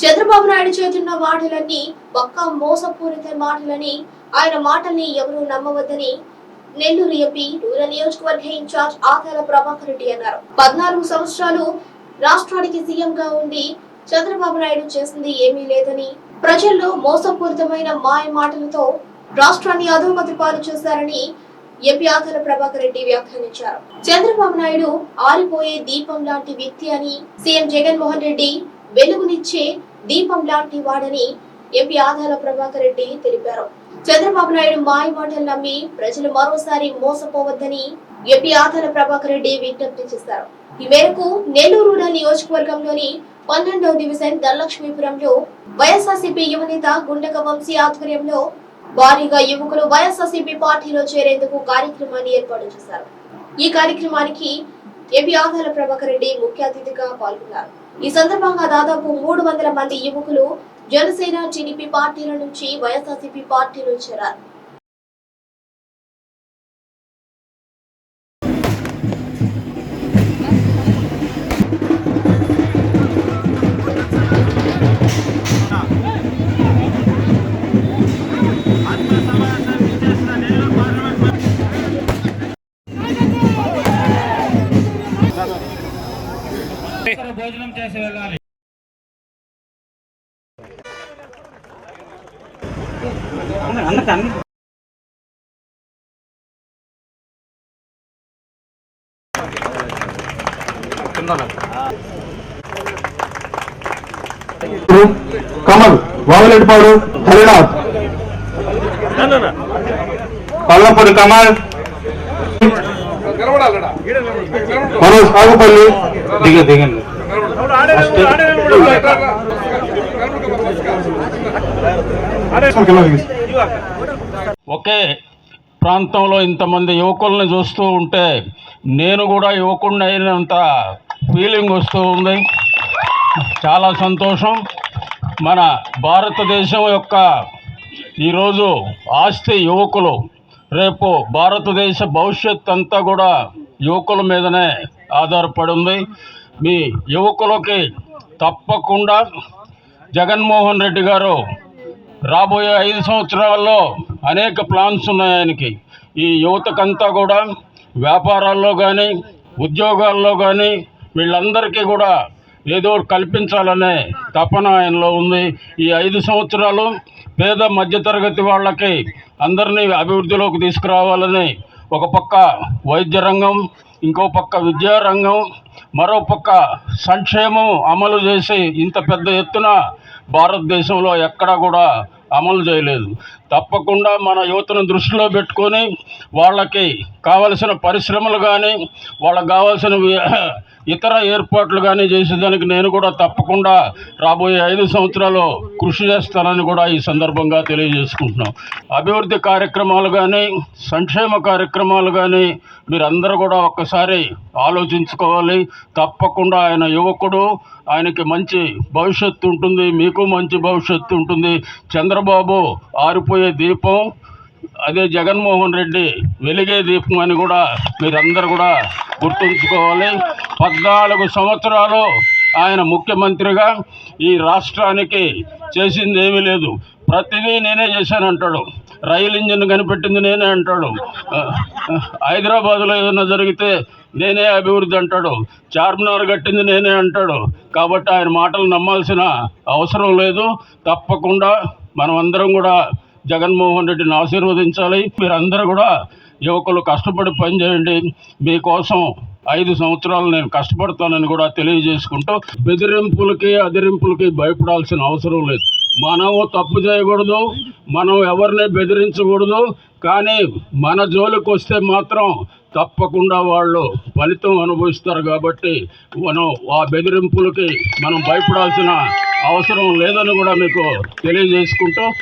చంద్రబాబు నాయుడు చేతున్న మాటలన్నీ ఒక్క మోసపూరిత మాటలని ఆయన మాటల్ని ఎవరూ నమ్మవద్దని నెల్లూరు ఎంపీ రూరల్ నియోజకవర్గ ఇన్ఛార్జ్ ఆదాల ప్రభాకర్ రెడ్డి అన్నారు. పద్నాలుగు సంవత్సరాలు రాష్ట్రానికి సీఎంగా ఉండి చంద్రబాబు నాయుడు చేసింది ఏమీ లేదని ప్రజల్లో మోసపూరితమైన మాయ మాటలతో రాష్ట్రాన్ని అధోగతి పాలు చేశారని ఎంపీ ఆదాల ప్రభాకర్ రెడ్డి వ్యాఖ్యానించారు. చంద్రబాబు నాయుడు ఆరిపోయే దీపం లాంటి వ్యక్తి అని సీఎం జగన్మోహన్ రెడ్డి వెలుగునిచ్చే దీపం లాంటి వాడని ఎంపీ ఆదాల ప్రభాకర్ రెడ్డి తెలిపారు. చంద్రబాబు నాయుడు మాయ మాటలు నమ్మి ప్రజలు మరోసారి మోసపోవద్దని ఎంపీ ఆదాల ప్రభాకర్ రెడ్డి విజ్ఞప్తి చేశారు. ఈ మేరకు నెల్లూరు రూరల్ నియోజకవర్గంలోని పన్నెండవ డివిజన్ ధనలక్ష్మీపురంలో వైఎస్ఆర్సీపీ యువనేత గుండక వంశీ ఆధ్వర్యంలో భారీగా యువకులు వైఎస్ఆర్సీపీ పార్టీలో చేరేందుకు కార్యక్రమాన్ని ఏర్పాటు చేశారు. ఈ కార్యక్రమానికి ఎంపీ ఆదాల ప్రభాకర్ రెడ్డి ముఖ్య అతిథిగా పాల్గొన్నారు. ఈ సందర్భంగా దాదాపు మూడు వందల మంది యువకులు జనసేన టీడీపీ పార్టీల నుంచి వైఎస్ఆర్సీపీ పార్టీలో చేరారు. భోజనం చేసి వెళ్ళాలి. కమల్ వావలెడ్పాడు హరినాథ్. పల్లపూడి కమల్. మనోజ్ సాగుపల్లి దిగ దిగండి. ఒకే ప్రాంతంలో ఇంతమంది యువకుల్ని చూస్తూ ఉంటే నేను కూడా యువకుడిని అయినంత ఫీలింగ్ వస్తూ ఉంది. చాలా సంతోషం. మన భారతదేశం యొక్క ఈరోజు ఆస్తి యువకులు రేపు భారతదేశ భవిష్యత్ అంతా కూడా యువకుల మీదనే ఆధారపడి ఉంది. మీ యువకులకి తప్పకుండా జగన్మోహన్ రెడ్డి గారు రాబోయే ఐదు సంవత్సరాల్లో అనేక ప్లాన్స్ ఉన్నాయి ఆయనకి. ఈ యువతకంతా కూడా వ్యాపారాల్లో కానీ ఉద్యోగాల్లో కానీ వీళ్ళందరికీ కూడా ఏదో కల్పించాలనే తపన ఆయనలో ఉంది. ఈ ఐదు సంవత్సరాలు పేద మధ్యతరగతి వాళ్ళకి అందరినీ అభివృద్ధిలోకి తీసుకురావాలని ఒక పక్క వైద్య రంగం ఇంకో పక్క విద్యారంగం మరో పక్క సంక్షేమం అమలు చేసి ఇంత పెద్ద ఎత్తున భారతదేశంలో ఎక్కడా కూడా అమలు చేయలేదు. తప్పకుండా మన యువతను దృష్టిలో పెట్టుకొని వాళ్ళకి కావలసిన పరిశ్రమలు కానీ వాళ్ళకి కావాల్సిన ఇతర ఏర్పాట్లు కానీ చేసేదానికి నేను కూడా తప్పకుండా రాబోయే ఐదు సంవత్సరాలు కృషి చేస్తానని కూడా ఈ సందర్భంగా తెలియజేసుకుంటున్నాం. అభివృద్ధి కార్యక్రమాలు కానీ సంక్షేమ కార్యక్రమాలు కానీ మీరందరూ కూడా ఒక్కసారి ఆలోచించుకోవాలి. తప్పకుండా ఆయన యువకుడు ఆయనకి మంచి భవిష్యత్తు ఉంటుంది మీకు మంచి భవిష్యత్తు ఉంటుంది. చంద్రబాబు ఆరిపోయే దీపం అదే జగన్మోహన్ రెడ్డి వెలిగే దీపం అని కూడా మీరందరూ కూడా గుర్తుంచుకోవాలి. పద్నాలుగు సంవత్సరాలు ఆయన ముఖ్యమంత్రిగా ఈ రాష్ట్రానికి చేసింది ఏమీ లేదు. ప్రతిదీ నేనే చేశానంటాడు రైలు ఇంజిన్ కనిపెట్టింది నేనే అంటాడు. హైదరాబాద్లో ఏదైనా జరిగితే నేనే అభివృద్ధి అంటాడు. చార్మినార్ కట్టింది నేనే అంటాడు. కాబట్టి ఆయన మాటలు నమ్మాల్సిన అవసరం లేదు. తప్పకుండా మనం అందరం కూడా జగన్మోహన్ రెడ్డిని ఆశీర్వదించాలి. మీరందరూ కూడా యువకులు కష్టపడి పనిచేయండి. మీకోసం ఐదు సంవత్సరాలు నేను కష్టపడతానని కూడా తెలియజేసుకుంటూ బెదిరింపులకి అదిరింపులకి భయపడాల్సిన అవసరం లేదు. మనము తప్పు చేయకూడదు. మనం ఎవరిని బెదిరించకూడదు. కానీ మన జోలికి వస్తే మాత్రం తప్పకుండా వాళ్ళు ఫలితం అనుభవిస్తారు కాబట్టి మనం ఆ బెదిరింపులకి మనం భయపడాల్సిన అవసరం లేదని కూడా మీకు తెలియజేసుకుంటూ